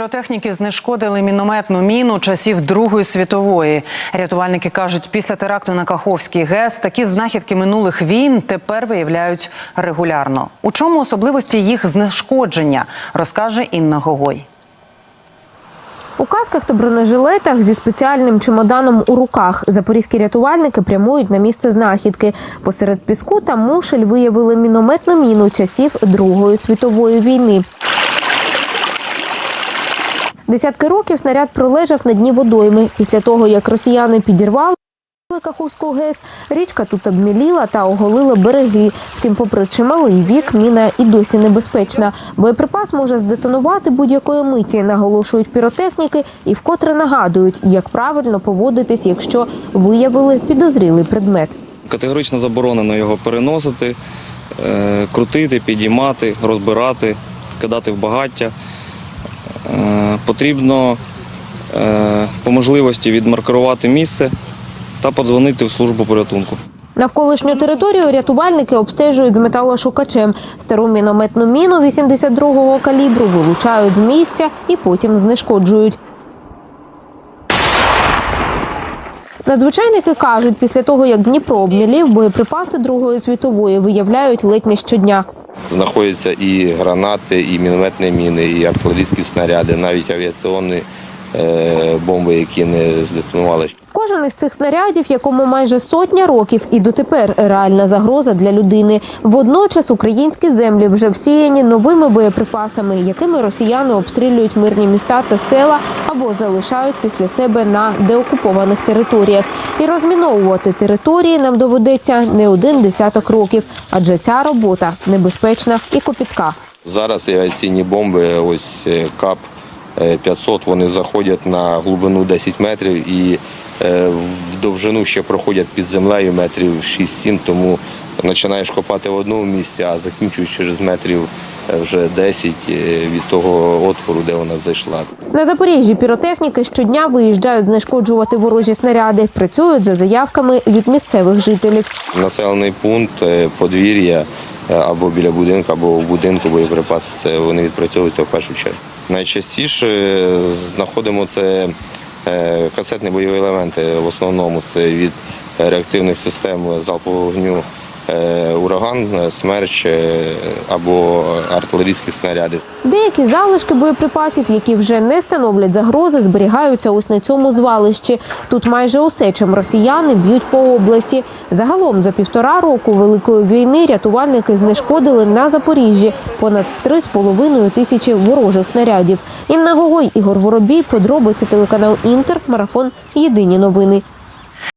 Піротехніки знешкодили мінометну міну часів Другої світової. Рятувальники кажуть, після теракту на Каховський ГЕС такі знахідки минулих війн тепер виявляють регулярно. У чому особливості їх знешкодження, розкаже Інна Гогой. У касках та бронежилетах зі спеціальним чемоданом у руках запорізькі рятувальники прямують на місце знахідки. Посеред піску та мушель виявили мінометну міну часів Другої світової війни. Десятки років снаряд пролежав на дні водойми. Після того, як росіяни підірвали Каховську ГЕС, річка тут обміліла та оголила береги. Втім, попри чималий вік, міна і досі небезпечна. Боєприпас може здетонувати будь-якої миті, наголошують піротехніки і вкотре нагадують, як правильно поводитись, якщо виявили підозрілий предмет. Категорично заборонено його переносити, е, крутити, підіймати, розбирати, кидати в багаття. Потрібно е, по можливості відмаркувати місце та подзвонити в службу порятунку. Навколишню територію рятувальники обстежують з металошукачем. Стару мінометну міну 82-го калібру вилучають з місця і потім знешкоджують. Надзвичайники кажуть, після того як Дніпро обмілів, боєприпаси Другої світової виявляють ледь не щодня. Знаходяться і гранати, і мінометні міни, і артилерійські снаряди, навіть авіаційні е, бомби, які не здетонували. Кожен із цих снарядів, якому майже сотня років, і дотепер реальна загроза для людини. Водночас українські землі вже всіяні новими боєприпасами, якими росіяни обстрілюють мирні міста та села або залишають після себе на деокупованих територіях. І розміновувати території нам доведеться не один десяток років, адже ця робота небезпечна і копітка. Зараз авіаційні бомби, ось е, КАП е, 500, вони заходять на глибину 10 метрів і е, в довжину ще проходять під землею метрів 6-7, тому починаєш копати в одному місці, а закінчуєш через метрів е, вже 10 е, від того отвору, де вона зайшла. На Запоріжжі піротехніки щодня виїжджають знешкоджувати ворожі снаряди, працюють за заявками від місцевих жителів. Населений пункт, е, подвір'я е, або біля будинку, або в будинку боєприпаси. Це вони відпрацьовуються в першу чергу. Найчастіше знаходимо це касетні бойові елементи. В основному це від реактивних систем залпового вогню. Е, Ураган, е, смерч е, або артилерійських снарядів. Деякі залишки боєприпасів, які вже не становлять загрози, зберігаються ось на цьому звалищі. Тут майже усе, чим росіяни б'ють по області. Загалом за півтора року великої війни рятувальники знешкодили на Запоріжжі понад 3,5 тисячі ворожих снарядів. Інна Гогой, Ігор Воробій, подробиці телеканал Інтер, марафон. Єдині новини.